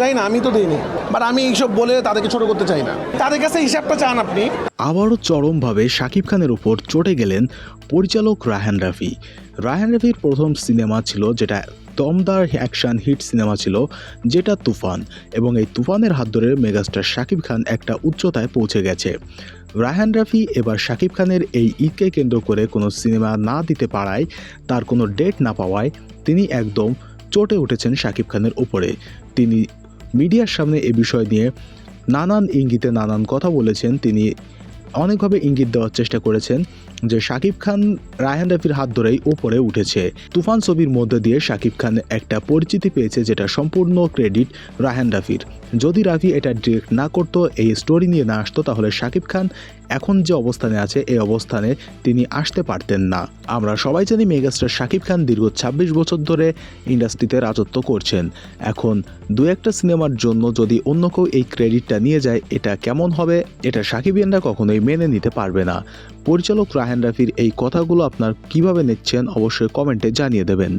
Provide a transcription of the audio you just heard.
যাই না, আমি তো দিইনি। বাট আমি এইসব বলে তাদেরকে ছোট করতে চাই না। তাদের কাছে হিসাবটা চান আপনি। আবারও চরমভাবে শাকিব খানের উপর চটে গেলেন পরিচালক রায়হান রাফি। রায়হান রাফির প্রথম সিনেমা ছিল যেটা দমদার অ্যাকশন হিট সিনেমা ছিল, যেটা তুফান। এবং এই তুফানের হাত ধরে মেগাস্টার শাকিব খান একটা উচ্চতায় পৌঁছে গেছে। রায়হান রাফি এবার শাকিব খানের এই ঈদকে কেন্দ্র করে কোনো সিনেমা না দিতে পারায়, তার কোনো ডেট না পাওয়ায় তিনি একদম চটে উঠেছেন শাকিব খানের উপরে। তিনি মিডিয়ার সামনে এ বিষয় নিয়ে নানান ইঙ্গিতে নানান কথা বলেছেন তিনি। অনেকভাবে ইঙ্গিত দেওয়ার চেষ্টা করেছেন যে শাকিব খান রায়হান রাফির হাত ধরেই ওপরে উঠেছে। তুফান ছবির মধ্যে দিয়ে শাকিব খান একটা পরিচিতি পেয়েছে যেটা সম্পূর্ণ ক্রেডিট রায়হান রাফির। যদি রাফি এটা ডিরেক্ট না করতো, এই স্টোরি নিয়ে না আসতো, তাহলে শাকিব খান এখন যে অবস্থানে আছে, এই অবস্থানে তিনি আসতে পারতেন না। আমরা সবাই জানি মেগাস্টার শাকিব খান দীর্ঘ ছাব্বিশ বছর ধরে ইন্ডাস্ট্রিতে রাজত্ব করছেন। এখন দু একটা সিনেমার জন্য যদি অন্য কেউ এই ক্রেডিটটা নিয়ে যায়, এটা কেমন হবে? এটা সাকিবিয়ানরা কখনোই মেনে নিতে পারবে না। পরিচালক রাহেন রাফির এই কথাগুলো আপনার কীভাবে নিচ্ছেন অবশ্যই কমেন্টে জানিয়ে দেবেন।